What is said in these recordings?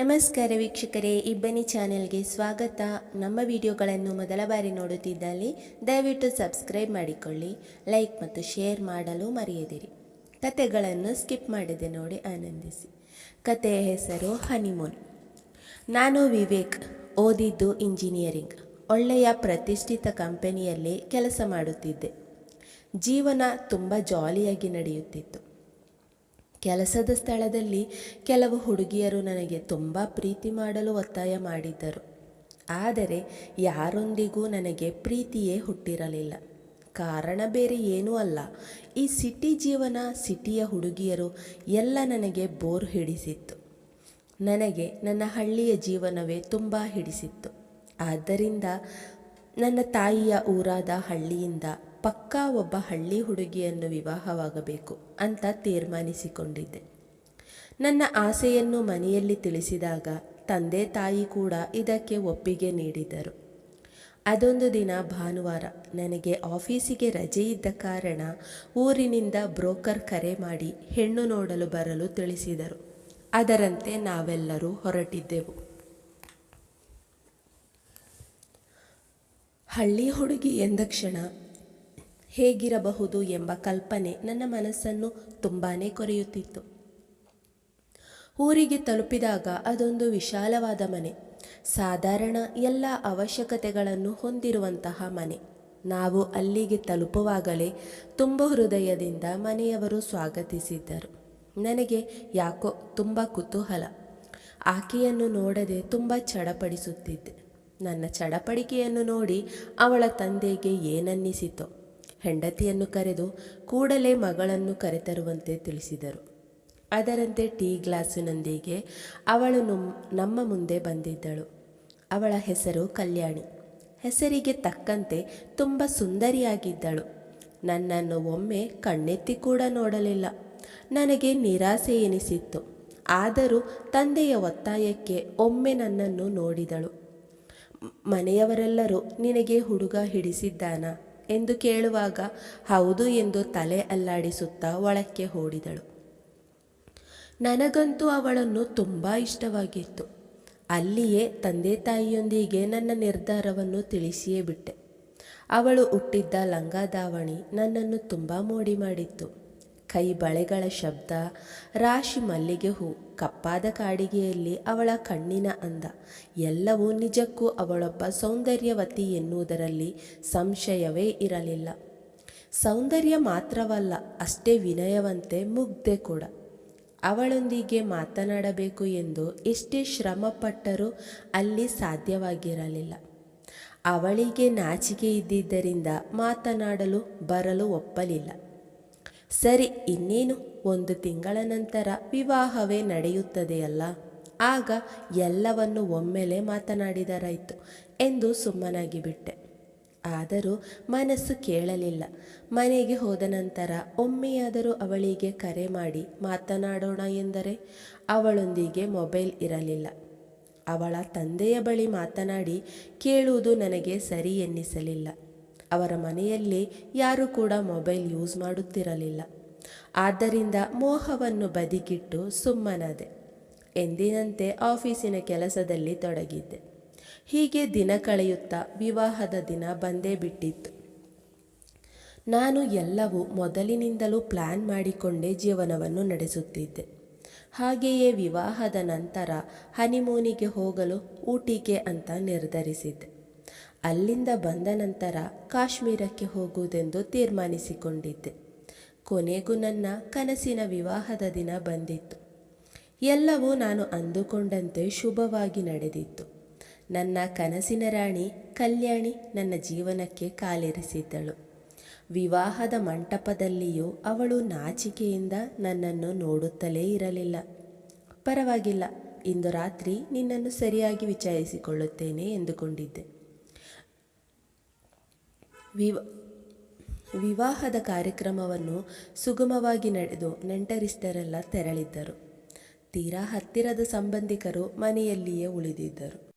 ನಮಸ್ಕಾರ ವೀಕ್ಷಕರೇ ಇಬ್ಬನಿ ಚಾನೆಲ್ಗೆ ಸ್ವಾಗತ. ನಮ್ಮ ವಿಡಿಯೋಗಳನ್ನು ಮೊದಲ ಬಾರಿ ನೋಡುತ್ತಿದ್ದಲ್ಲಿ ದಯವಿಟ್ಟು ಸಬ್ಸ್ಕ್ರೈಬ್ ಮಾಡಿಕೊಳ್ಳಿ, ಲೈಕ್ ಮತ್ತು ಶೇರ್ ಮಾಡಲು ಮರೆಯದಿರಿ. ಕತೆಗಳನ್ನು ಸ್ಕಿಪ್ ಮಾಡಿದೆ ನೋಡಿ ಆನಂದಿಸಿ. ಕತೆಯ ಹೆಸರು ಹನಿಮೂನ್. ನಾನು ವಿವೇಕ್, ಓದಿದ್ದು ಇಂಜಿನಿಯರಿಂಗ್. ಒಳ್ಳೆಯ ಪ್ರತಿಷ್ಠಿತ ಕಂಪನಿಯಲ್ಲಿ ಕೆಲಸ ಮಾಡುತ್ತಿದ್ದೆ. ಜೀವನ ತುಂಬ ಜಾಲಿಯಾಗಿ ನಡೆಯುತ್ತಿತ್ತು. ಕೆಲಸದ ಸ್ಥಳದಲ್ಲಿ ಕೆಲವು ಹುಡುಗಿಯರು ನನಗೆ ತುಂಬ ಪ್ರೀತಿ ಮಾಡಲು ಒತ್ತಾಯ ಮಾಡಿದ್ದರು. ಆದರೆ ಯಾರೊಂದಿಗೂ ನನಗೆ ಪ್ರೀತಿಯೇ ಹುಟ್ಟಿರಲಿಲ್ಲ. ಕಾರಣ ಬೇರೆ ಏನೂ ಅಲ್ಲ. ಈ ಸಿಟಿ ಜೀವನ, ಸಿಟಿಯ ಹುಡುಗಿಯರು ಎಲ್ಲ ನನಗೆ ಬೋರ್ ಹಿಡಿಸಿತ್ತು. ನನಗೆ ನನ್ನ ಹಳ್ಳಿಯ ಜೀವನವೇ ತುಂಬ ಹಿಡಿಸಿತ್ತು. ಆದ್ದರಿಂದ ನನ್ನ ತಾಯಿಯ ಊರಾದ ಹಳ್ಳಿಯಿಂದ ಪಕ್ಕಾ ಒಬ್ಬ ಹಳ್ಳಿ ಹುಡುಗಿಯನ್ನು ವಿವಾಹವಾಗಬೇಕು ಅಂತ ತೀರ್ಮಾನಿಸಿಕೊಂಡಿದ್ದೆ. ನನ್ನ ಆಸೆಯನ್ನು ಮನೆಯಲ್ಲಿ ತಿಳಿಸಿದಾಗ ತಂದೆ ತಾಯಿ ಕೂಡ ಇದಕ್ಕೆ ಒಪ್ಪಿಗೆ ನೀಡಿದರು. ಅದೊಂದು ದಿನ ಭಾನುವಾರ ನನಗೆ ಆಫೀಸಿಗೆ ರಜೆ ಇದ್ದ ಕಾರಣ ಊರಿನಿಂದ ಬ್ರೋಕರ್ ಕರೆ ಮಾಡಿ ಹೆಣ್ಣು ನೋಡಲು ಬರಲು ತಿಳಿಸಿದರು. ಅದರಂತೆ ನಾವೆಲ್ಲರೂ ಹೊರಟಿದ್ದೆವು. ಹಳ್ಳಿ ಹುಡುಗಿ ಎಂದಕ್ಷಣ ಹೇಗಿರಬಹುದು ಎಂಬ ಕಲ್ಪನೆ ನನ್ನ ಮನಸ್ಸನ್ನು ತುಂಬಾ ಕೊರೆಯುತ್ತಿತ್ತು. ಊರಿಗೆ ತಲುಪಿದಾಗ ಅದೊಂದು ವಿಶಾಲವಾದ ಮನೆ, ಸಾಧಾರಣ ಎಲ್ಲ ಅವಶ್ಯಕತೆಗಳನ್ನು ಹೊಂದಿರುವಂತಹ ಮನೆ. ನಾವು ಅಲ್ಲಿಗೆ ತಲುಪುವಾಗಲೇ ತುಂಬ ಹೃದಯದಿಂದ ಮನೆಯವರು ಸ್ವಾಗತಿಸಿದ್ದರು. ನನಗೆ ಯಾಕೋ ತುಂಬ ಕುತೂಹಲ. ಆಕೆಯನ್ನು ನೋಡದೆ ತುಂಬ ಚಡಪಡಿಸುತ್ತಿದ್ದೆ. ನನ್ನ ಚಡಪಡಿಕೆಯನ್ನು ನೋಡಿ ಅವಳ ತಂದೆಗೆ ಏನನ್ನಿಸಿತೋ ಹೆಂಡತಿಯನ್ನು ಕರೆದು ಕೂಡಲೇ ಮಗಳನ್ನು ಕರೆತರುವಂತೆ ತಿಳಿಸಿದರು. ಅದರಂತೆ ಟೀ ಗ್ಲಾಸಿನೊಂದಿಗೆ ಅವಳು ನಮ್ಮ ಮುಂದೆ ಬಂದಿದ್ದಳು. ಅವಳ ಹೆಸರು ಕಲ್ಯಾಣಿ. ಹೆಸರಿಗೆ ತಕ್ಕಂತೆ ತುಂಬ ಸುಂದರಿಯಾಗಿದ್ದಳು. ನನ್ನನ್ನು ಒಮ್ಮೆ ಕಣ್ಣೆತ್ತಿ ಕೂಡ ನೋಡಲಿಲ್ಲ. ನನಗೆ ನಿರಾಸೆ ಎನಿಸಿತ್ತು. ಆದರೂ ತಂದೆಯ ಒತ್ತಾಯಕ್ಕೆ ಒಮ್ಮೆ ನನ್ನನ್ನು ನೋಡಿದಳು. ಮನೆಯವರೆಲ್ಲರೂ ನಿನಗೆ ಹುಡುಗ ಹಿಡಿಸಿದ್ದಾನ? ಎಂದು ಕೇಳುವಾಗ, ಹೌದು ಎಂದು ತಲೆ ಅಲ್ಲಾಡಿಸುತ್ತಾ ಒಳಕ್ಕೆ ಓಡಿದಳು. ನನಗಂತೂ ಅವಳನ್ನು ತುಂಬ ಇಷ್ಟವಾಗಿತ್ತು. ಅಲ್ಲಿಯೇ ತಂದೆ ತಾಯಿಯೊಂದಿಗೆ ನನ್ನ ನಿರ್ಧಾರವನ್ನು ತಿಳಿಸಿಯೇ ಬಿಟ್ಟೆ. ಅವಳು ಹುಟ್ಟಿದ್ದ ಲಂಗಾದಾವಣಿ ನನ್ನನ್ನು ತುಂಬ ಮೋಡಿ ಮಾಡಿತ್ತು. ಕೈ ಬಳೆಗಳ ಶಬ್ದ, ರಾಶಿ ಮಲ್ಲಿಗೆ ಹೂ, ಕಪ್ಪಾದ ಕಾಡಿಗೆಯಲ್ಲಿ ಅವಳ ಕಣ್ಣಿನ ಅಂದ. ಎಲ್ಲವೂ ನಿಜಕ್ಕೂ ಅವಳೊಬ್ಬ ಸೌಂದರ್ಯವತಿ ಎನ್ನುವುದರಲ್ಲಿ ಸಂಶಯವೇ ಇರಲಿಲ್ಲ. ಸೌಂದರ್ಯ ಮಾತ್ರವಲ್ಲ, ಅಷ್ಟೇ ವಿನಯವಂತೆ ಮುಗ್ಧೆ ಕೂಡ. ಅವಳೊಂದಿಗೆ ಮಾತನಾಡಬೇಕು ಎಂದು ಎಷ್ಟೇ ಶ್ರಮಪಟ್ಟರೂ ಅಲ್ಲಿ ಸಾಧ್ಯವಾಗಿರಲಿಲ್ಲ. ಅವಳಿಗೆ ನಾಚಿಕೆ ಇದ್ದಿದ್ದರಿಂದ ಮಾತನಾಡಲು, ಬರಲು ಒಪ್ಪಲಿಲ್ಲ. ಸರಿ, ಇನ್ನೇನು? ಒಂದು ತಿಂಗಳ ನಂತರ ವಿವಾಹವೇ ನಡೆಯುತ್ತದೆಯಲ್ಲ? ಆಗ ಎಲ್ಲವನ್ನು ಒಮ್ಮೆಲೆ ಮಾತನಾಡಿದರಾಯಿತು ಎಂದು ಸುಮ್ಮನಾಗಿ ಬಿಟ್ಟೆ. ಆದರೂ ಮನಸ್ಸು ಕೇಳಲಿಲ್ಲ. ಮನೆಗೆ ಹೋದ ನಂತರ ಒಮ್ಮೆಯಾದರೂ ಅವಳಿಗೆ ಕರೆ ಮಾಡಿ, ಮಾತನಾಡೋಣ ಎಂದರೆ? ಅವಳೊಂದಿಗೆ ಮೊಬೈಲ್ ಇರಲಿಲ್ಲ. ಅವಳ ತಂದೆಯ ಬಳಿ ಮಾತನಾಡಿ, ಕೇಳುವುದು ನನಗೆ ಸರಿ ಎನ್ನಿಸಲಿಲ್ಲ. ಅವರ ಮನೆಯಲ್ಲಿ ಯಾರೂ ಕೂಡ ಮೊಬೈಲ್ ಯೂಸ್ ಮಾಡುತ್ತಿರಲಿಲ್ಲ. ಆದ್ದರಿಂದ ಮೋಹವನ್ನು ಬದಿಗಿಟ್ಟು ಸುಮ್ಮನದೆ. ಎಂದಿನಂತೆ ಆಫೀಸಿನ ಕೆಲಸದಲ್ಲಿ ತೊಡಗಿದ್ದೆ. ಹೀಗೆ ದಿನ ಕಳೆಯುತ್ತಾ ವಿವಾಹದ ದಿನ ಬಂದೇ ಬಿಟ್ಟಿತ್ತು. ನಾನು ಎಲ್ಲವೂ ಮೊದಲಿನಿಂದಲೂ ಪ್ಲ್ಯಾನ್ ಮಾಡಿಕೊಂಡೇ ಜೀವನವನ್ನು ನಡೆಸುತ್ತಿದ್ದೆ. ಹಾಗೆಯೇ ವಿವಾಹದ ನಂತರ ಹನಿಮೂನಿಗೆ ಹೋಗಲು ಊಟಿಗೆ ಅಂತ ನಿರ್ಧರಿಸಿದ್ದೆ. ಅಲ್ಲಿಂದ ಬಂದ ನಂತರ ಕಾಶ್ಮೀರಕ್ಕೆ ಹೋಗುವುದೆಂದು ತೀರ್ಮಾನಿಸಿಕೊಂಡಿದ್ದೆ. ಕೊನೆಗೂ ನನ್ನ ಕನಸಿನ ವಿವಾಹದ ದಿನ ಬಂದಿತ್ತು. ಎಲ್ಲವೂ ನಾನು ಅಂದುಕೊಂಡಂತೆ ಶುಭವಾಗಿ ನಡೆದಿತ್ತು. ನನ್ನ ಕನಸಿನ ರಾಣಿ ಕಲ್ಯಾಣಿ ನನ್ನ ಜೀವನಕ್ಕೆ ಕಾಲಿರಿಸಿದ್ದಳು. ವಿವಾಹದ ಮಂಟಪದಲ್ಲಿಯೂ ಅವಳು ನಾಚಿಕೆಯಿಂದ ನನ್ನನ್ನು ನೋಡುತ್ತಲೇ ಇರಲಿಲ್ಲ. ಪರವಾಗಿಲ್ಲ, ಇಂದು ರಾತ್ರಿ ನಿನ್ನನ್ನು ಸರಿಯಾಗಿ ವಿಚಾರಿಸಿಕೊಳ್ಳುತ್ತೇನೆ ಎಂದುಕೊಂಡಿದ್ದೆ. ವಿವ, ವಿವಾಹದ ಕಾರ್ಯಕ್ರಮವನ್ನು ಸುಗಮವಾಗಿ ನಡೆದು ನೆಂಟರಿಷ್ಟರೆಲ್ಲ ತೆರಳಿದ್ದರು. ತೀರಾ ಹತ್ತಿರದ ಸಂಬಂಧಿಕರು ಮನೆಯಲ್ಲಿಯೇ ಉಳಿದಿದ್ದರು.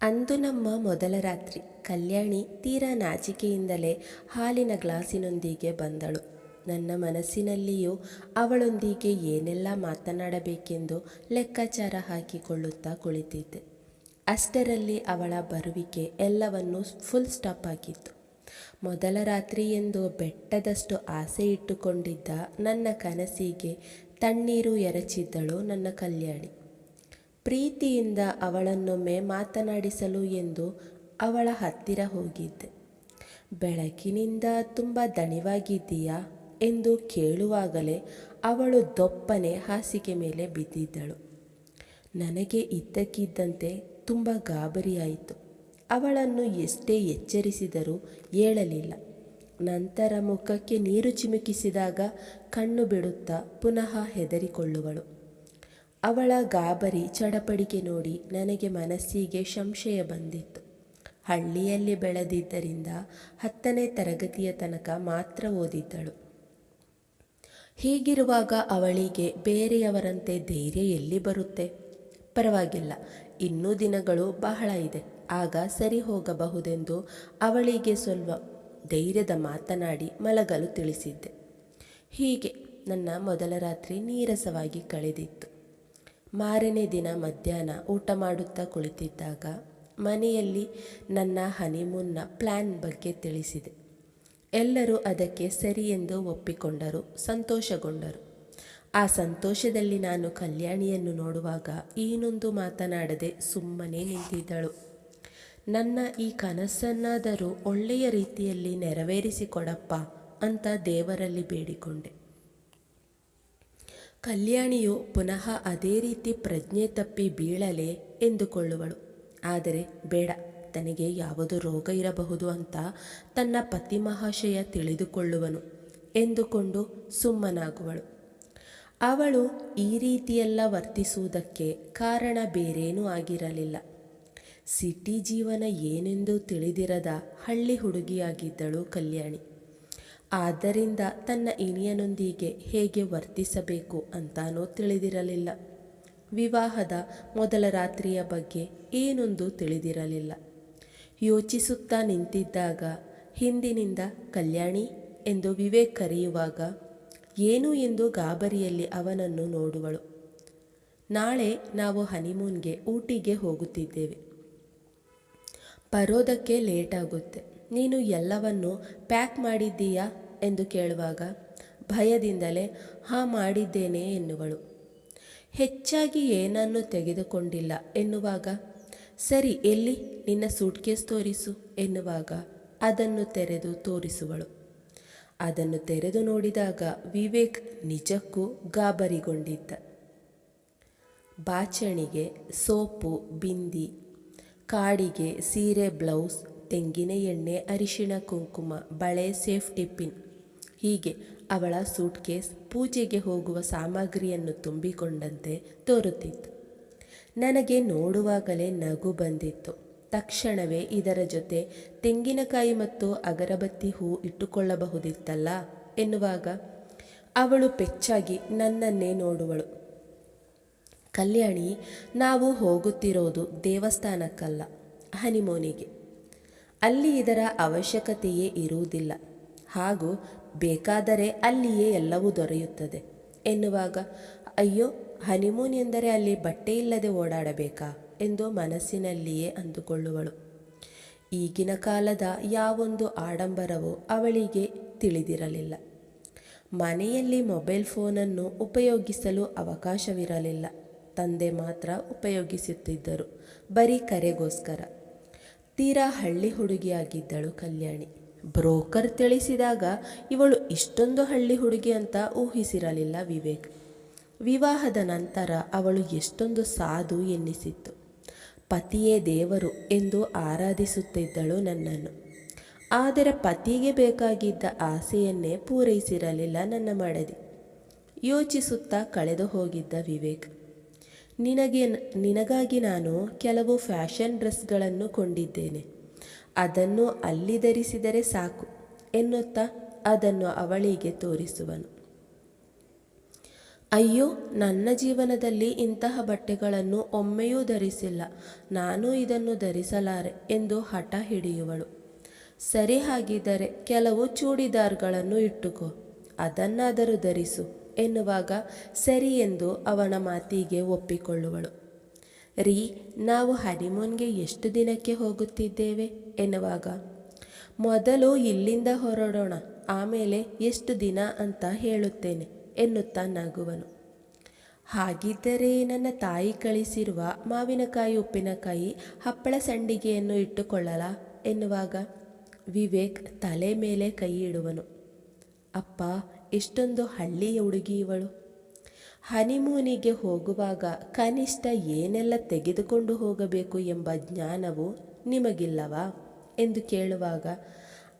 ಅಂದು ನಮ್ಮ ಮೊದಲ ರಾತ್ರಿ ಕಲ್ಯಾಣಿ ತೀರಾ ನಾಚಿಕೆಯಿಂದಲೇ ಹಾಲಿನ ಗ್ಲಾಸಿನೊಂದಿಗೆ ಬಂದಳು. ನನ್ನ ಮನಸ್ಸಿನಲ್ಲಿಯೂ ಅವಳೊಂದಿಗೆ ಏನೆಲ್ಲ ಮಾತನಾಡಬೇಕೆಂದು ಲೆಕ್ಕಾಚಾರ ಹಾಕಿಕೊಳ್ಳುತ್ತಾ ಕುಳಿತಿದ್ದೆ. ಅಷ್ಟರಲ್ಲಿ ಅವಳ ಬರುವಿಕೆ ಎಲ್ಲವನ್ನೂ ಫುಲ್ ಸ್ಟಾಪ್ ಆಗಿತ್ತು. ಮೊದಲ ರಾತ್ರಿ ಎಂದು ಬೆಟ್ಟದಷ್ಟು ಆಸೆ ಇಟ್ಟುಕೊಂಡಿದ್ದ ನನ್ನ ಕನಸಿಗೆ ತಣ್ಣೀರು ಎರಚಿದ್ದಳು ನನ್ನ ಕಲ್ಯಾಣಿ. ಪ್ರೀತಿಯಿಂದ ಅವಳನ್ನೊಮ್ಮೆ ಮಾತನಾಡಿಸಲು ಎಂದು ಅವಳ ಹತ್ತಿರ ಹೋಗಿದ್ದೆ. ಬೆಳಕಿನಿಂದ ತುಂಬ ದಣಿವಾಗಿದ್ದೀಯಾ ಎಂದು ಕೇಳುವಾಗಲೇ ಅವಳು ದೊಪ್ಪನೆ ಹಾಸಿಗೆ ಮೇಲೆ ಬಿದ್ದಿದ್ದಳು. ನನಗೆ ಇದ್ದಕ್ಕಿದ್ದಂತೆ ತುಂಬ ಗಾಬರಿಯಾಯಿತು. ಅವಳನ್ನು ಎಷ್ಟೇ ಎಚ್ಚರಿಸಿದರೂ ಏಳಲಿಲ್ಲ. ನಂತರ ಮುಖಕ್ಕೆ ನೀರು ಚಿಮುಕಿಸಿದಾಗ ಕಣ್ಣು ಬಿಡುತ್ತಾ ಪುನಃ ಹೆದರಿಕೊಳ್ಳುವಳು. ಅವಳ ಗಾಬರಿ ಚಡಪಡಿಕೆ ನೋಡಿ ನನಗೆ ಮನಸ್ಸಿಗೆ ಸಂಶಯ ಬಂದಿತ್ತು. ಹಳ್ಳಿಯಲ್ಲಿ ಬೆಳೆದಿದ್ದರಿಂದ ಹತ್ತನೇ ತರಗತಿಯ ತನಕ ಮಾತ್ರ ಓದಿದ್ದಳು. ಹೀಗಿರುವಾಗ ಅವಳಿಗೆ ಬೇರೆಯವರಂತೆ ಧೈರ್ಯ ಎಲ್ಲಿ ಬರುತ್ತೆ? ಪರವಾಗಿಲ್ಲ, ಇನ್ನೂ ದಿನಗಳು ಬಹಳ ಇದೆ. ಆಗ ಸರಿ ಹೋಗಬಹುದೆಂದು ಅವಳಿಗೆ ಸ್ವಲ್ಪ ಧೈರ್ಯದ ಮಾತನಾಡಿ ಮಲಗಲು ತಿಳಿಸಿದ್ದೆ. ಹೀಗೆ ನನ್ನ ಮೊದಲ ರಾತ್ರಿ ನೀರಸವಾಗಿ ಕಳೆದಿತ್ತು. ಮಾರನೇ ದಿನ ಮಧ್ಯಾಹ್ನ ಊಟ ಮಾಡುತ್ತಾ ಕುಳಿತಿದ್ದಾಗ ಮನೆಯಲ್ಲಿ ನನ್ನ ಹನಿಮೂನ್ನ ಪ್ಲ್ಯಾನ್ ಬಗ್ಗೆ ತಿಳಿಸಿದೆ. ಎಲ್ಲರೂ ಅದಕ್ಕೆ ಸರಿ ಎಂದು ಒಪ್ಪಿಕೊಂಡರು, ಸಂತೋಷಗೊಂಡರು. ಆ ಸಂತೋಷದಲ್ಲಿ ನಾನು ಕಲ್ಯಾಣಿಯನ್ನು ನೋಡುವಾಗ ಏನೊಂದು ಮಾತನಾಡದೆ ಸುಮ್ಮನೆ ನಿಂತಿದ್ದಳು. ನನ್ನ ಈ ಕನಸನ್ನಾದರೂ ಒಳ್ಳೆಯ ರೀತಿಯಲ್ಲಿ ನೆರವೇರಿಸಿಕೊಡಪ್ಪ ಅಂತ ದೇವರಲ್ಲಿ ಬೇಡಿಕೊಂಡೆ. ಕಲ್ಯಾಣಿಯು ಪುನಃ ಅದೇ ರೀತಿ ಪ್ರಜ್ಞೆ ತಪ್ಪಿ ಬೀಳಲೆ ಎಂದುಕೊಳ್ಳುವಳು. ಆದರೆ ಬೇಡ, ತನಗೆ ಯಾವುದು ರೋಗ ಇರಬಹುದು ಅಂತ ತನ್ನ ಪತಿ ಮಹಾಶಯ ತಿಳಿದುಕೊಳ್ಳುವನು ಎಂದುಕೊಂಡು ಸುಮ್ಮನಾಗುವಳು. ಅವಳು ಈ ರೀತಿಯೆಲ್ಲ ವರ್ತಿಸುವುದಕ್ಕೆ ಕಾರಣ ಬೇರೇನೂ ಆಗಿರಲಿಲ್ಲ. ಸಿಟಿ ಜೀವನ ಏನೆಂದು ತಿಳಿದಿರದ ಹಳ್ಳಿ ಹುಡುಗಿಯಾಗಿದ್ದಳು ಕಲ್ಯಾಣಿ. ಆದ್ದರಿಂದ ತನ್ನ ಇನಿಯನೊಂದಿಗೆ ಹೇಗೆ ವರ್ತಿಸಬೇಕು ಅಂತಾನೂ ತಿಳಿದಿರಲಿಲ್ಲ. ವಿವಾಹದ ಮೊದಲ ರಾತ್ರಿಯ ಬಗ್ಗೆ ಏನೊಂದು ತಿಳಿದಿರಲಿಲ್ಲ. ಯೋಚಿಸುತ್ತಾ ನಿಂತಿದ್ದಾಗ, ಹಿಂದಿನಿಂದ ಕಲ್ಯಾಣಿ ಎಂದು ವಿವೇಕ್ ಕರೆಯುವಾಗ, ಏನು ಎಂದು ಗಾಬರಿಯಲ್ಲಿ ಅವನನ್ನು ನೋಡುವಳು. ನಾಳೆ ನಾವು ಹನಿಮೂನ್ಗೆ ಊಟಿಗೆ ಹೋಗುತ್ತಿದ್ದೇವೆ. ಬರೋದಕ್ಕೆ ಲೇಟ್ ಆಗುತ್ತೆ ನೀನು ಎಲ್ಲವನ್ನು ಪ್ಯಾಕ್ ಮಾಡಿದ್ದೀಯಾ? ಎಂದು ಕೇಳುವಾಗ, ಭಯದಿಂದಲೇ, ಹಾಂ ಮಾಡಿದ್ದೇನೆ ಎನ್ನುವಳು. ಹೆಚ್ಚಾಗಿ ಏನನ್ನು ತೆಗೆದುಕೊಂಡಿಲ್ಲ ಎನ್ನುವಾಗ, ಸರಿ, ಎಲ್ಲಿ? ನಿನ್ನ ಸೂಟ್ಕೇಸ್ ತೋರಿಸು ಎನ್ನುವಾಗ ಅದನ್ನು ತೆರೆದು ತೋರಿಸುವಳು. ಅದನ್ನು ತೆರೆದು ನೋಡಿದಾಗ ವಿವೇಕ್ ನಿಜಕ್ಕೂ ಗಾಬರಿಗೊಂಡಿದ್ದ. ಬಾಚಣಿಗೆ ಸೋಪು, ಬಿಂದಿ ಕಾಡಿಗೆ ಸೀರೆ, ಬ್ಲೌಸ್, ತೆಂಗಿನ ಎಣ್ಣೆ, ಅರಿಶಿಣ, ಕುಂಕುಮ, ಬಳೆ, ಸೇಫ್ಟಿ ಪಿನ್. ಹೀಗೆ ಅವಳ ಸೂಟ್ಕೇಸ್ ಪೂಜೆಗೆ ಹೋಗುವ ಸಾಮಗ್ರಿಯನ್ನು ತುಂಬಿಕೊಂಡಂತೆ ತೋರುತ್ತಿತ್ತು. ನನಗೆ ನೋಡುವಾಗಲೇ ನಗು ಬಂದಿತ್ತು. ತಕ್ಷಣವೇ ಇದರ ಜೊತೆ ತೆಂಗಿನಕಾಯಿ ಮತ್ತು ಅಗರಬತ್ತಿ ಹೂ ಇಟ್ಟುಕೊಳ್ಳಬಹುದಿತ್ತಲ್ಲ ಎನ್ನುವಾಗ ಅವಳು ಪೆಚ್ಚಾಗಿ ನನ್ನನ್ನೇ ನೋಡುವಳು. ಕಲ್ಯಾಣಿ, ನಾವು ಹೋಗುತ್ತಿರೋದು ದೇವಸ್ಥಾನಕ್ಕಲ್ಲ, ಹನಿಮೂನಿಗೆ. ಅಲ್ಲಿ ಇದರ ಅವಶ್ಯಕತೆಯೇ ಇರುವುದಿಲ್ಲ. ಹಾಗೂ ಬೇಕಾದರೆ ಅಲ್ಲಿಯೇ ಎಲ್ಲವೂ ದೊರೆಯುತ್ತದೆ. ಎನ್ನುವಾಗ, ಅಯ್ಯೋ, ಹನಿಮೂನ್ ಎಂದರೆ ಅಲ್ಲಿ ಬಟ್ಟೆ ಇಲ್ಲದೆ ಓಡಾಡಬೇಕಾ? ಎಂದು ಮನಸ್ಸಿನಲ್ಲಿಯೇ ಅಂದುಕೊಳ್ಳುವಳು. ಈಗಿನ ಕಾಲದ ಯಾವೊಂದು ಆಡಂಬರವೂ ಅವಳಿಗೆ ತಿಳಿದಿರಲಿಲ್ಲ. ಮನೆಯಲ್ಲಿ ಮೊಬೈಲ್ ಫೋನನ್ನು ಉಪಯೋಗಿಸಲು ಅವಕಾಶವಿರಲಿಲ್ಲ. ತಂದೆ ಮಾತ್ರ ಉಪಯೋಗಿಸುತ್ತಿದ್ದರು. ಬರೀ ಕರೆಗೋಸ್ಕರ. ತೀರಾ ಹಳ್ಳಿ ಹುಡುಗಿಯಾಗಿದ್ದಳು ಕಲ್ಯಾಣಿ. ಬ್ರೋಕರ್ ತಿಳಿಸಿದಾಗ ಇವಳು ಇಷ್ಟೊಂದು ಹಳ್ಳಿ ಹುಡುಗಿ ಅಂತ ಊಹಿಸಿರಲಿಲ್ಲ ವಿವೇಕ್. ವಿವಾಹದ ನಂತರ ಅವಳು ಎಷ್ಟೊಂದು ಸಾಧು ಎನ್ನಿಸಿತ್ತು. ಪತಿಯೇ ದೇವರು ಎಂದು ಆರಾಧಿಸುತ್ತಿದ್ದಳು ನನ್ನನ್ನು. ಆದರೆ ಪತಿಗೆ ಬೇಕಾಗಿದ್ದ ಆಸೆಯನ್ನೇ ಪೂರೈಸಿರಲಿಲ್ಲ ನನ್ನ ಮಡದಿ. ಯೋಚಿಸುತ್ತಾ ಕಳೆದು ಹೋಗಿದ್ದ ವಿವೇಕ್. ನಿನಗೆ ನಿನಗಾಗಿ ನಾನು ಕೆಲವು ಫ್ಯಾಷನ್ ಡ್ರೆಸ್ಗಳನ್ನು ಕೊಂಡಿದ್ದೇನೆ. ಅದನ್ನು ಅಲ್ಲಿ ಧರಿಸಿದರೆ ಸಾಕು, ಎನ್ನುತ್ತಾ ಅದನ್ನು ಅವಳಿಗೆ ತೋರಿಸುವನು. ಅಯ್ಯೋ, ನನ್ನ ಜೀವನದಲ್ಲಿ ಇಂತಹ ಬಟ್ಟೆಗಳನ್ನು ಒಮ್ಮೆಯೂ ಧರಿಸಿಲ್ಲ, ನಾನು ಇದನ್ನು ಧರಿಸಲಾರೆ ಎಂದು ಹಠ ಹಿಡಿಯುವಳು. ಸರಿ ಹಾಗಿದ್ದರೆ ಕೆಲವು ಚೂಡಿದಾರ್ಗಳನ್ನು ಇಟ್ಟುಕೋ, ಅದನ್ನಾದರೂ ಧರಿಸು. ಎನ್ನುವಾಗ ಸರಿ ಎಂದು ಅವನ ಮಾತಿಗೆ ಒಪ್ಪಿಕೊಳ್ಳುವಳು. ರೀ, ನಾವು ಹನಿಮೂನ್ಗೆ ಎಷ್ಟು ದಿನಕ್ಕೆ ಹೋಗುತ್ತಿದ್ದೇವೆ? ಎನ್ನುವಾಗ, ಮೊದಲು ಇಲ್ಲಿಂದ ಹೊರಡೋಣ, ಆಮೇಲೆ ಎಷ್ಟು ದಿನ ಅಂತ ಹೇಳುತ್ತೇನೆ, ಎನ್ನುತ್ತಾ ನಗುವನು. ಹಾಗಿದ್ದರೆ ನನ್ನ ತಾಯಿ ಕಳಿಸಿರುವ ಮಾವಿನಕಾಯಿ ಉಪ್ಪಿನಕಾಯಿ ಹಪ್ಪಳ ಸಂಡಿಗೆಯನ್ನು ಇಟ್ಟುಕೊಳ್ಳಲ? ಎನ್ನುವಾಗ, ವಿವೇಕ್ ತಲೆ ಮೇಲೆ ಕೈ ಇಡುವನು. ಅಪ್ಪ ಎಷ್ಟೊಂದು ಹಳ್ಳಿಯ ಹುಡುಗಿ ಇವಳು. ಹನಿಮೂನಿಗೆ ಹೋಗುವಾಗ ಕನಿಷ್ಠ ಏನೆಲ್ಲ ತೆಗೆದುಕೊಂಡು ಹೋಗಬೇಕು ಎಂಬ ಜ್ಞಾನವು ನಿಮಗಿಲ್ಲವಾ? ಎಂದು ಕೇಳುವಾಗ,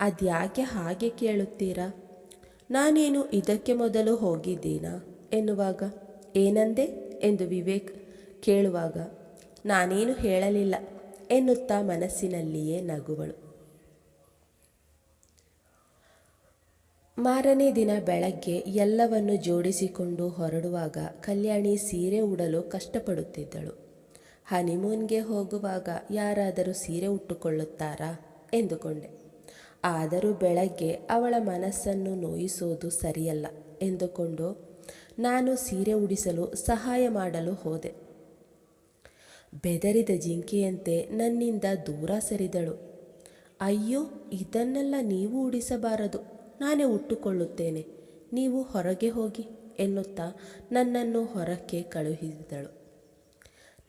ಅದ್ಯಾಕೆ ಹಾಗೆ ಕೇಳುತ್ತೀರಾ? ನಾನೇನು ಇದಕ್ಕೆ ಮೊದಲು ಹೋಗಿದ್ದೀನಾ? ಎನ್ನುವಾಗ, ಏನಂದೆ? ಎಂದು ವಿವೇಕ್ ಕೇಳುವಾಗ, ನಾನೇನು ಹೇಳಲಿಲ್ಲ ಎನ್ನುತ್ತಾ ಮನಸ್ಸಿನಲ್ಲಿಯೇ ನಗುವಳು. ಮಾರನೇ ದಿನ ಬೆಳಗ್ಗೆ ಎಲ್ಲವನ್ನು ಜೋಡಿಸಿಕೊಂಡು ಹೊರಡುವಾಗ ಕಲ್ಯಾಣಿ ಸೀರೆ ಉಡಲು ಕಷ್ಟಪಡುತ್ತಿದ್ದಳು. ಹನಿಮೂನ್ಗೆ ಹೋಗುವಾಗ ಯಾರಾದರೂ ಸೀರೆ ಉಟ್ಟುಕೊಳ್ಳುತ್ತಾರಾ ಎಂದುಕೊಂಡೆ. ಆದರೂ ಬೆಳಗ್ಗೆ ಅವಳ ಮನಸ್ಸನ್ನು ನೋಯಿಸೋದು ಸರಿಯಲ್ಲ ಎಂದುಕೊಂಡು ನಾನು ಸೀರೆ ಉಡಿಸಲು ಸಹಾಯ ಮಾಡಲು ಹೋದೆ. ಬೆದರಿದ ಜಿಂಕೆಯಂತೆ ನನ್ನಿಂದ ದೂರ ಸರಿದಳು. ಅಯ್ಯೋ, ಇದನ್ನೆಲ್ಲ ನೀವು ಉಡಿಸಬಾರದು. ನಾನೇ ಉಟ್ಟುಕೊಳ್ಳುತ್ತೇನೆ. ನೀವು ಹೊರಗೆ ಹೋಗಿ ಎನ್ನುತ್ತಾ ನನ್ನನ್ನು ಹೊರಕ್ಕೆ ಕಳುಹಿಸಿದಳು.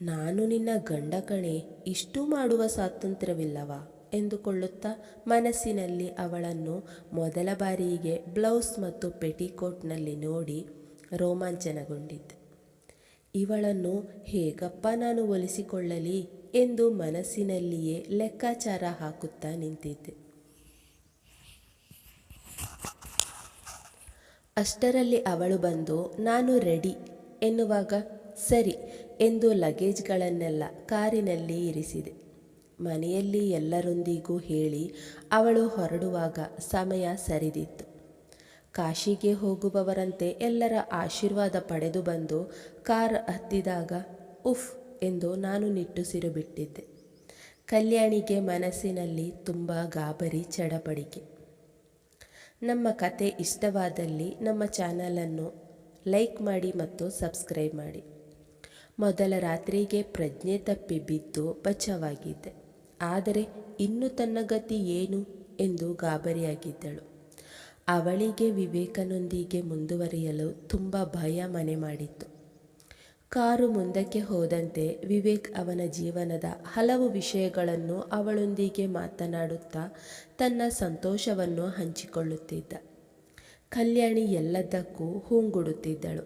ನಾನು ನಿನ್ನ ಗಂಡ ಕಣೆ, ಇಷ್ಟು ಮಾಡುವ ಸ್ವಾತಂತ್ರ್ಯವಿಲ್ಲವಾ? ಎಂದುಕೊಳ್ಳುತ್ತಾ ಮನಸ್ಸಿನಲ್ಲಿ ಅವಳನ್ನು ಮೊದಲ ಬಾರಿಗೆ ಬ್ಲೌಸ್ ಮತ್ತು ಪೆಟಿಕೋಟ್ನಲ್ಲಿ ನೋಡಿ ರೋಮಾಂಚನಗೊಂಡಿದ್ದೆ. ಇವಳನ್ನು ಹೇಗಪ್ಪ ನಾನು ಒಲಿಸಿಕೊಳ್ಳಲಿ ಎಂದು ಮನಸ್ಸಿನಲ್ಲಿಯೇ ಲೆಕ್ಕಾಚಾರ ಹಾಕುತ್ತಾ ನಿಂತಿದ್ದೆ. ಅಷ್ಟರಲ್ಲಿ ಅವಳು ಬಂದು, ನಾನು ರೆಡಿ ಎನ್ನುವಾಗ, ಸರಿ ಎಂದು ಲಗೇಜ್ಗಳನ್ನೆಲ್ಲ ಕಾರಿನಲ್ಲಿ ಇರಿಸಿದೆ. ಮನೆಯಲ್ಲಿ ಎಲ್ಲರೊಂದಿಗೂ ಹೇಳಿ ಅವಳು ಹೊರಡುವಾಗ ಸಮಯ ಸರಿದಿತ್ತು. ಕಾಶಿಗೆ ಹೋಗುವವರಂತೆ ಎಲ್ಲರ ಆಶೀರ್ವಾದ ಪಡೆದು ಬಂದು ಕಾರ್ ಹತ್ತಿದಾಗ, ಉಫ್ ಎಂದು ನಾನು ನಿಟ್ಟುಸಿರು ಬಿಟ್ಟಿದ್ದೆ. ಕಲ್ಯಾಣಿಗೆ ಮನಸ್ಸಿನಲ್ಲಿ ತುಂಬ ಗಾಬರಿ, ಚಡಪಡಿಕೆ. ನಮ್ಮ ಕತೆ ಇಷ್ಟವಾದಲ್ಲಿ ನಮ್ಮ ಚಾನಲನ್ನು ಲೈಕ್ ಮಾಡಿ ಮತ್ತು ಸಬ್ಸ್ಕ್ರೈಬ್ ಮಾಡಿ. ಮೊದಲ ರಾತ್ರಿಗೆ ಪ್ರಜ್ಞೆ ತಪ್ಪಿ ಬಿದ್ದು ಬಚಾವಾಗಿದ್ದೆ ಆದರೆ ಇನ್ನು ತನ್ನ ಗತಿ ಏನು ಎಂದು ಗಾಬರಿಯಾಗಿದ್ದಳು. ಅವಳಿಗೆ ವಿವೇಕನೊಂದಿಗೆ ಮುಂದುವರಿಯಲು ತುಂಬ ಭಯ ಮನೆ ಮಾಡಿತ್ತು. ಕಾರು ಮುಂದಕ್ಕೆ ಹೋದಂತೆ ವಿವೇಕ್ ಅವನ ಜೀವನದ ಹಲವು ವಿಷಯಗಳನ್ನು ಅವಳೊಂದಿಗೆ ಮಾತನಾಡುತ್ತಾ ತನ್ನ ಸಂತೋಷವನ್ನು ಹಂಚಿಕೊಳ್ಳುತ್ತಿದ್ದ. ಕಲ್ಯಾಣಿ ಎಲ್ಲದಕ್ಕೂ ಹೂಂಗುಡುತ್ತಿದ್ದಳು.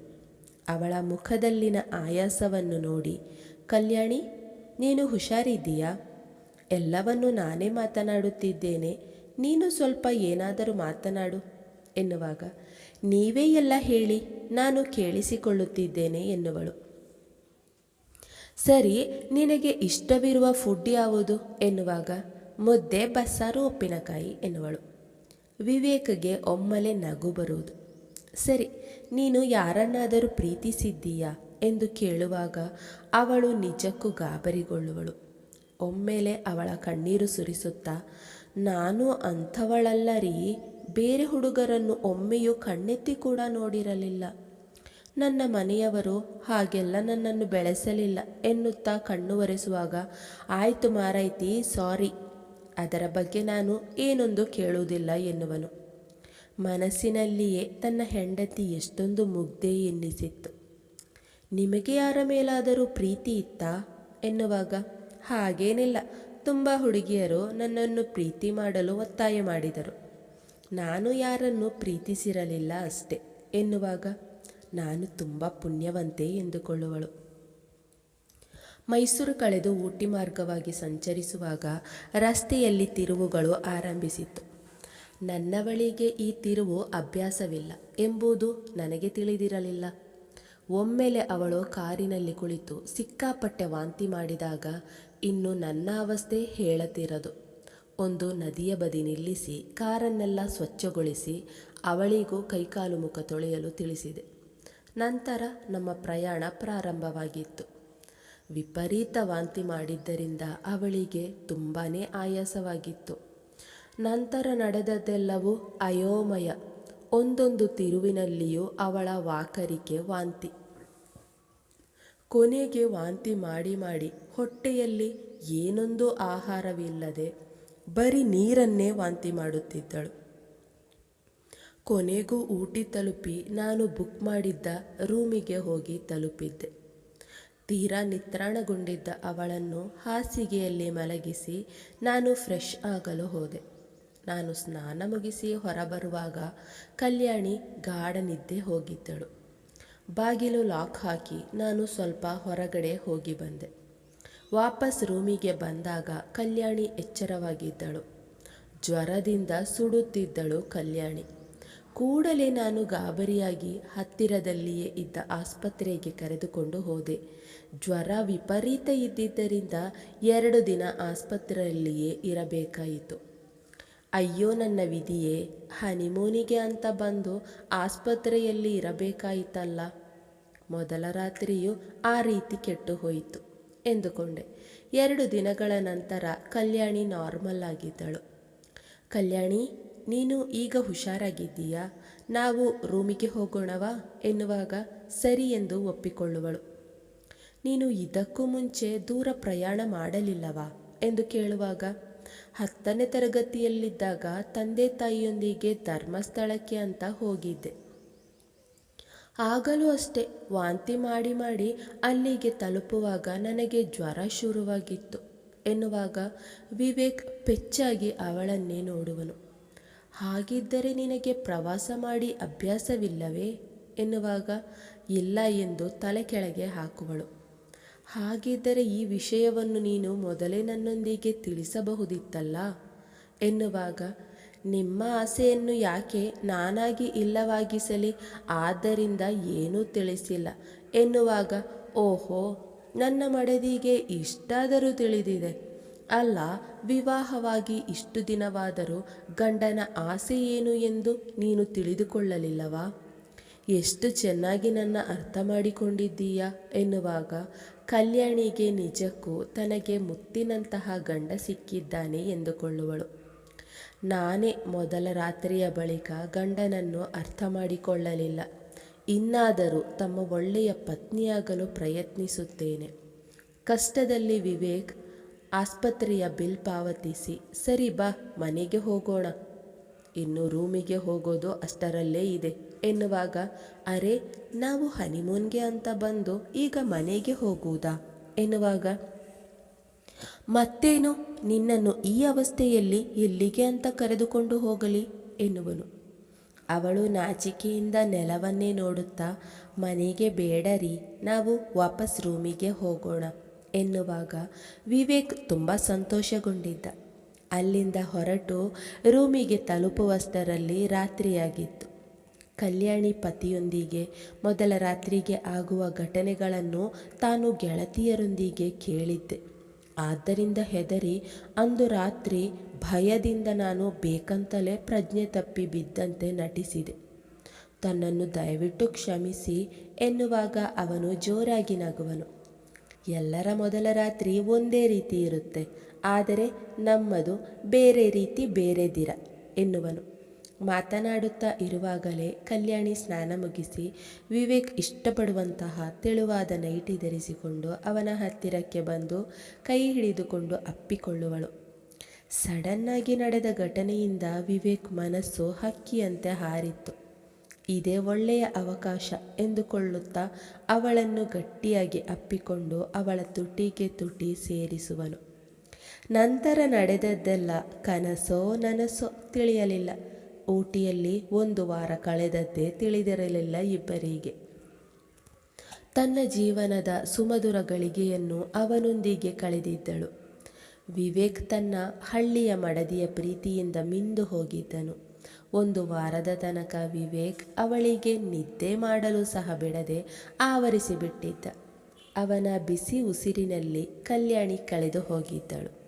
ಅವಳ ಮುಖದಲ್ಲಿನ ಆಯಾಸವನ್ನು ನೋಡಿ, ಕಲ್ಯಾಣಿ, ನೀನು ಹುಷಾರಿದ್ದೀಯಾ? ಎಲ್ಲವನ್ನು ನಾನೇ ಮಾತನಾಡುತ್ತಿದ್ದೇನೆ. ನೀನು ಸ್ವಲ್ಪ ಏನಾದರೂ ಮಾತನಾಡು ಎನ್ನುವಾಗ, ನೀವೇ ಎಲ್ಲ ಹೇಳಿ, ನಾನು ಕೇಳಿಸಿಕೊಳ್ಳುತ್ತಿದ್ದೇನೆ ಎನ್ನುವಳು. ಸರಿ, ನಿನಗೆ ಇಷ್ಟವಿರುವ ಫುಡ್ ಯಾವುದು? ಎನ್ನುವಾಗ. ಮುದ್ದೆ, ಬಸ್ಸಾರು, ಉಪ್ಪಿನಕಾಯಿ ಎನ್ನುವಳು. ವಿವೇಕ್ಗೆ ಒಮ್ಮೆಲೆ ನಗು ಬರುವುದು. ಸರಿ, ನೀನು ಯಾರನ್ನಾದರೂ ಪ್ರೀತಿಸಿದ್ದೀಯಾ? ಎಂದು ಕೇಳುವಾಗ ಅವಳು ನಿಜಕ್ಕೂ ಗಾಬರಿಗೊಳ್ಳುವಳು. ಒಮ್ಮೆಲೆ ಅವಳ ಕಣ್ಣೀರು ಸುರಿಸುತ್ತಾ, ನಾನು ಅಂಥವಳಲ್ಲ ರೀ ಬೇರೆ ಹುಡುಗರನ್ನು ಒಮ್ಮೆಯೂ ಕಣ್ಣೆತ್ತಿ ಕೂಡ ನೋಡಿರಲಿಲ್ಲ. ನನ್ನ ಮನೆಯವರು ಹಾಗೆಲ್ಲ ನನ್ನನ್ನು ಬೆಳೆಸಲಿಲ್ಲ ಎನ್ನುತ್ತಾ ಕಣ್ಣು ಒರೆಸುವಾಗ ಆಯಿತು ಮಾರೈತಿ, ಸಾರಿ. ಅದರ ಬಗ್ಗೆ ನಾನು ಏನೊಂದು ಕೇಳುವುದಿಲ್ಲ ಎನ್ನುವನು. ಮನಸ್ಸಿನಲ್ಲಿಯೇ ತನ್ನ ಹೆಂಡತಿ ಎಷ್ಟೊಂದು ಮುಗ್ಧೆ ಎನ್ನಿಸಿತ್ತು. ನಿಮಗೆ ಯಾರ ಮೇಲಾದರೂ ಪ್ರೀತಿ ಇತ್ತಾ? ಎನ್ನುವಾಗ, ಹಾಗೇನಿಲ್ಲ. ತುಂಬ ಹುಡುಗಿಯರು ನನ್ನನ್ನು ಪ್ರೀತಿ ಮಾಡಲು ಒತ್ತಾಯ ಮಾಡಿದರು. ನಾನು ಯಾರನ್ನು ಪ್ರೀತಿಸಿರಲಿಲ್ಲ ಅಷ್ಟೆ ಎನ್ನುವಾಗ ನಾನು ತುಂಬ ಪುಣ್ಯವಂತೆ ಎಂದುಕೊಳ್ಳುವಳು. ಮೈಸೂರು ಕಳೆದು ಊಟಿ ಮಾರ್ಗವಾಗಿ ಸಂಚರಿಸುವಾಗ ರಸ್ತೆಯಲ್ಲಿ ತಿರುವುಗಳು ಆರಂಭಿಸಿತ್ತು. ನನ್ನವಳಿಗೆ ಈ ತಿರುವು ಅಭ್ಯಾಸವಿಲ್ಲ ಎಂಬುದು ನನಗೆ ತಿಳಿದಿರಲಿಲ್ಲ. ಒಮ್ಮೆಲೆ ಅವಳು ಕಾರಿನಲ್ಲಿ ಕುಳಿತು ಸಿಕ್ಕಾಪಟ್ಟೆ ವಾಂತಿ ಮಾಡಿದಾಗ ಇನ್ನು ನನ್ನ ಅವಸ್ಥೆ ಹೇಳತಿರದು ಒಂದು ನದಿಯ ಬದಿ ನಿಲ್ಲಿಸಿ, ಕಾರನ್ನೆಲ್ಲ ಸ್ವಚ್ಛಗೊಳಿಸಿ ಅವಳಿಗೂ ಕೈಕಾಲು ಮುಖ ತೊಳೆಯಲು ತಿಳಿಸಿದೆ. ನಂತರ ನಮ್ಮ ಪ್ರಯಾಣ ಪ್ರಾರಂಭವಾಗಿತ್ತು. ವಿಪರೀತ ವಾಂತಿ ಮಾಡಿದ್ದರಿಂದ ಅವಳಿಗೆ ತುಂಬಾ ಆಯಾಸವಾಗಿತ್ತು. ನಂತರ ನಡೆದದ್ದೆಲ್ಲವೂ ಅಯೋಮಯ. ಒಂದೊಂದು ತಿರುವಿನಲ್ಲಿಯೂ ಅವಳ ವಾಕರಿಕೆ ವಾಂತಿ. ಕೊನೆಗೆ ವಾಂತಿ ಮಾಡಿ ಮಾಡಿ ಹೊಟ್ಟೆಯಲ್ಲಿ ಏನೊಂದು ಆಹಾರವಿಲ್ಲದೆ ಬರೀ ನೀರನ್ನೇ ವಾಂತಿ ಮಾಡುತ್ತಿದ್ದಳು. ಕೊನೆಗೂ ಊಟಿ ತಲುಪಿ ನಾನು ಬುಕ್ ಮಾಡಿದ್ದ ರೂಮಿಗೆ ಹೋಗಿ ತಲುಪಿದ್ದೆ. ತೀರಾ ನಿತ್ರಾಣಗೊಂಡಿದ್ದ ಅವಳನ್ನು ಹಾಸಿಗೆಯಲ್ಲಿ ಮಲಗಿಸಿ ನಾನು ಫ್ರೆಶ್ ಆಗಲು ಹೋದೆ. ನಾನು ಸ್ನಾನ ಮುಗಿಸಿ ಹೊರಬರುವಾಗ ಕಲ್ಯಾಣಿ ಗಾಢನಿದ್ದೆ ಹೋಗಿದ್ದಳು. ಬಾಗಿಲು ಲಾಕ್ ಹಾಕಿ ನಾನು ಸ್ವಲ್ಪ ಹೊರಗಡೆ ಹೋಗಿ ಬಂದೆ. ವಾಪಸ್ ರೂಮಿಗೆ ಬಂದಾಗ ಕಲ್ಯಾಣಿ ಎಚ್ಚರವಾಗಿದ್ದಳು. ಜ್ವರದಿಂದ ಸುಡುತ್ತಿದ್ದಳು ಕಲ್ಯಾಣಿ. ಕೂಡಲೇ ನಾನು ಗಾಬರಿಯಾಗಿ ಹತ್ತಿರದಲ್ಲಿಯೇ ಇದ್ದ ಆಸ್ಪತ್ರೆಗೆ ಕರೆದುಕೊಂಡು ಹೋದೆ. ಜ್ವರ ವಿಪರೀತ ಇದ್ದಿದ್ದರಿಂದ ಎರಡು ದಿನ ಆಸ್ಪತ್ರೆಯಲ್ಲಿಯೇ ಇರಬೇಕಾಯಿತು. ಅಯ್ಯೋ ನನ್ನ ವಿಧಿಯೇ, ಹನಿಮೂನಿಗೆ ಅಂತ ಬಂದು ಆಸ್ಪತ್ರೆಯಲ್ಲಿ ಇರಬೇಕಾಯಿತಲ್ಲ. ಮೊದಲ ರಾತ್ರಿಯೂ ಆ ರೀತಿ ಕೆಟ್ಟು ಹೋಯಿತು ಎಂದುಕೊಂಡೆ. ಎರಡು ದಿನಗಳ ನಂತರ ಕಲ್ಯಾಣಿ ನಾರ್ಮಲ್ ಆಗಿದ್ದಳು. ಕಲ್ಯಾಣಿ ನೀನು ಈಗ ಹುಷಾರಾಗಿದ್ದೀಯಾ? ನಾವು ರೂಮಿಗೆ ಹೋಗೋಣವಾ? ಎನ್ನುವಾಗ ಸರಿ ಎಂದು ಒಪ್ಪಿಕೊಳ್ಳುವಳು. ನೀನು ಇದಕ್ಕೂ ಮುಂಚೆ ದೂರ ಪ್ರಯಾಣ ಮಾಡಲಿಲ್ಲವಾ? ಎಂದು ಕೇಳುವಾಗ, ಹತ್ತನೇ ತರಗತಿಯಲ್ಲಿದ್ದಾಗ ತಂದೆ ತಾಯಿಯೊಂದಿಗೆ ಧರ್ಮಸ್ಥಳಕ್ಕೆ ಅಂತ ಹೋಗಿದ್ದೆ. ಆಗಲೂ ಅಷ್ಟೇ, ವಾಂತಿ ಮಾಡಿ ಮಾಡಿ ಅಲ್ಲಿಗೆ ತಲುಪುವಾಗ ನನಗೆ ಜ್ವರ ಶುರುವಾಗಿತ್ತು ಎನ್ನುವಾಗ ವಿವೇಕ್ ಪೆಚ್ಚಾಗಿ ಅವಳನ್ನೇ ನೋಡುವನು. ಹಾಗಿದ್ದರೆ ನಿನಗೆ ಪ್ರವಾಸ ಮಾಡಿ ಅಭ್ಯಾಸವಿಲ್ಲವೇ? ಎನ್ನುವಾಗ, ಇಲ್ಲ ಎಂದು ತಲೆ ಕೆಳಗೆ ಹಾಕುವಳು. ಹಾಗಿದ್ದರೆ ಈ ವಿಷಯವನ್ನು ನೀನು ಮೊದಲೇ ನನ್ನೊಂದಿಗೆ ತಿಳಿಸಬಹುದಿತ್ತಲ್ಲ? ಎನ್ನುವಾಗ, ನಿಮ್ಮ ಆಸೆಯನ್ನು ಯಾಕೆ ನಾನಾಗಿ ಇಲ್ಲವಾಗಿಸಲಿ? ಆದ್ದರಿಂದ ಏನೂ ತಿಳಿಸಿಲ್ಲ. ಎನ್ನುವಾಗ, ಓಹೋ, ನನ್ನ ಮಡದಿಗೆ ಇಷ್ಟಾದರೂ ತಿಳಿದಿದೆ. ಅಲ್ಲ, ವಿವಾಹವಾಗಿ ಇಷ್ಟು ದಿನವಾದರೂ ಗಂಡನ ಆಸೆ ಏನು ಎಂದು ನೀನು ತಿಳಿದುಕೊಳ್ಳಲಿಲ್ಲವಾ? ಎಷ್ಟು ಚೆನ್ನಾಗಿ ನನ್ನ ಅರ್ಥ ಮಾಡಿಕೊಂಡಿದ್ದೀಯಾ ಎನ್ನುವಾಗ ಕಲ್ಯಾಣಿಗೆ ನಿಜಕ್ಕೂ ತನಗೆ ಮುತ್ತಿನಂತಹ ಗಂಡ ಸಿಕ್ಕಿದ್ದಾನೆ ಎಂದುಕೊಳ್ಳುವಳು. ನಾನೇ ಮೊದಲ ರಾತ್ರಿಯ ಬಳಿಕ ಗಂಡನನ್ನು ಅರ್ಥ ಮಾಡಿಕೊಳ್ಳಲಿಲ್ಲ. ಇನ್ನಾದರೂ ತಮ್ಮ ಒಳ್ಳೆಯ ಪತ್ನಿಯಾಗಲು ಪ್ರಯತ್ನಿಸುತ್ತೇನೆ. ಕಷ್ಟದಲ್ಲಿ ವಿವೇಕ್ ಆಸ್ಪತ್ರೆಯ ಬಿಲ್ ಪಾವತಿಸಿ, ಸರಿ ಬಾ, ಮನೆಗೆ ಹೋಗೋಣ. ಇನ್ನು ರೂಮಿಗೆ ಹೋಗೋದು ಅಷ್ಟರಲ್ಲೇ ಇದೆ ಎನ್ನುವಾಗ, ಅರೆ, ನಾವು ಹನಿಮೂನ್ಗೆ ಅಂತ ಬಂದು ಈಗ ಮನೆಗೆ ಹೋಗುವುದಾ? ಎನ್ನುವಾಗ, ಮತ್ತೇನು, ನಿನ್ನನ್ನು ಈ ಅವಸ್ಥೆಯಲ್ಲಿ ಎಲ್ಲಿಗೆ ಅಂತ ಕರೆದುಕೊಂಡು ಹೋಗಲಿ? ಎನ್ನುವನು. ಅವಳು ನಾಚಿಕೆಯಿಂದ ನೆಲವನ್ನೇ ನೋಡುತ್ತಾ, ಮನೆಗೆ ಬೇಡರಿ, ನಾವು ವಾಪಸ್ ರೂಮಿಗೆ ಹೋಗೋಣ. ಎನ್ನುವಾಗ ವಿವೇಕ್ ತುಂಬ ಸಂತೋಷಗೊಂಡಿದ್ದ. ಅಲ್ಲಿಂದ ಹೊರಟು ರೂಮಿಗೆ ತಲುಪುವಷ್ಟರಲ್ಲಿ ರಾತ್ರಿಯಾಗಿತ್ತು. ಕಲ್ಯಾಣಿ ಪತಿಯೊಂದಿಗೆ ಮೊದಲ ರಾತ್ರಿಗೆ ಆಗುವ ಘಟನೆಗಳನ್ನು ತಾನು ಗೆಳತಿಯರೊಂದಿಗೆ ಕೇಳಿದ್ದೆ. ಆದ್ದರಿಂದ ಹೆದರಿ ಅಂದು ರಾತ್ರಿ ಭಯದಿಂದ ನಾನು ಬೇಕಂತಲೇ ಪ್ರಜ್ಞೆ ತಪ್ಪಿ ಬಿದ್ದಂತೆ ನಟಿಸಿದೆ. ತನ್ನನ್ನು ದಯವಿಟ್ಟು ಕ್ಷಮಿಸಿ ಎನ್ನುವಾಗ ಅವನು ಜೋರಾಗಿ ನಗುವನು. ಎಲ್ಲರ ಮೊದಲ ರಾತ್ರಿ ಒಂದೇ ರೀತಿ ಇರುತ್ತೆ. ಆದರೆ ನಮ್ಮದು ಬೇರೆ ರೀತಿ ಬೇರೆ ದಿರ ಎನ್ನುವನು. ಮಾತನಾಡುತ್ತಾ ಇರುವಾಗಲೇ ಕಲ್ಯಾಣಿ ಸ್ನಾನ ಮುಗಿಸಿ ವಿವೇಕ್ ಇಷ್ಟಪಡುವಂತಹ ತೆಳುವಾದ ನೈಟಿ ಧರಿಸಿಕೊಂಡು ಅವನ ಹತ್ತಿರಕ್ಕೆ ಬಂದು ಕೈ ಹಿಡಿದುಕೊಂಡು ಅಪ್ಪಿಕೊಳ್ಳುವಳು. ಸಡನ್ನಾಗಿ ನಡೆದ ಘಟನೆಯಿಂದ ವಿವೇಕ್ ಮನಸ್ಸು ಹಕ್ಕಿಯಂತೆ ಹಾರಿತ್ತು. ಇದೇ ಒಳ್ಳೆಯ ಅವಕಾಶ ಎಂದುಕೊಳ್ಳುತ್ತಾ ಅವಳನ್ನು ಗಟ್ಟಿಯಾಗಿ ಅಪ್ಪಿಕೊಂಡು ಅವಳ ತುಟಿಗೆ ತುಟಿ ಸೇರಿಸುವನು. ನಂತರ ನಡೆದದ್ದೆಲ್ಲ ಕನಸೋ ನನಸೋ ತಿಳಿಯಲಿಲ್ಲ. ಊಟಿಯಲ್ಲಿ ಒಂದು ವಾರ ಕಳೆದದ್ದೇ ತಿಳಿದಿರಲಿಲ್ಲ ಇಬ್ಬರಿಗೆ. ತನ್ನ ಜೀವನದ ಸುಮಧುರ ಗಳಿಗೆಯನ್ನು ಅವನೊಂದಿಗೆ ಕಳೆದಿದ್ದಳು. ವಿವೇಕ್ ತನ್ನ ಹಳ್ಳಿಯ ಮಡದಿಯ ಪ್ರೀತಿಯಿಂದ ಮಿಂದು ಹೋಗಿದ್ದನು. ಒಂದು ವಾರದ ತನಕ ವಿವೇಕ್ ಅವಳಿಗೆ ನಿದ್ದೆ ಮಾಡಲು ಸಹ ಬಿಡದೆ ಆವರಿಸಿಬಿಟ್ಟಿದ್ದ. ಅವನ ಬಿಸಿ ಉಸಿರಿನಲ್ಲಿ ಕಲ್ಯಾಣಿ ಕಳೆದು ಹೋಗಿದ್ದಳು.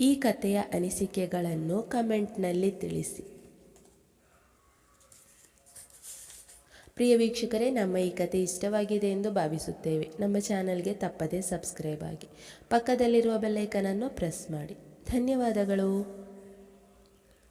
ಈ ಕಥೆಯ ಅನಿಸಿಕೆಗಳನ್ನು ಕಮೆಂಟ್ನಲ್ಲಿ ತಿಳಿಸಿ. ಪ್ರಿಯ ವೀಕ್ಷಕರೇ, ನಮ್ಮ ಈ ಕತೆ ಇಷ್ಟವಾಗಿದೆ ಎಂದು ಭಾವಿಸುತ್ತೇವೆ. ನಮ್ಮ ಚಾನಲ್ಗೆ ತಪ್ಪದೇ ಸಬ್ಸ್ಕ್ರೈಬ್ ಆಗಿ. ಪಕ್ಕದಲ್ಲಿರುವ ಬೆಲ್ಲೈಕನನ್ನು ಪ್ರೆಸ್ ಮಾಡಿ. ಧನ್ಯವಾದಗಳು.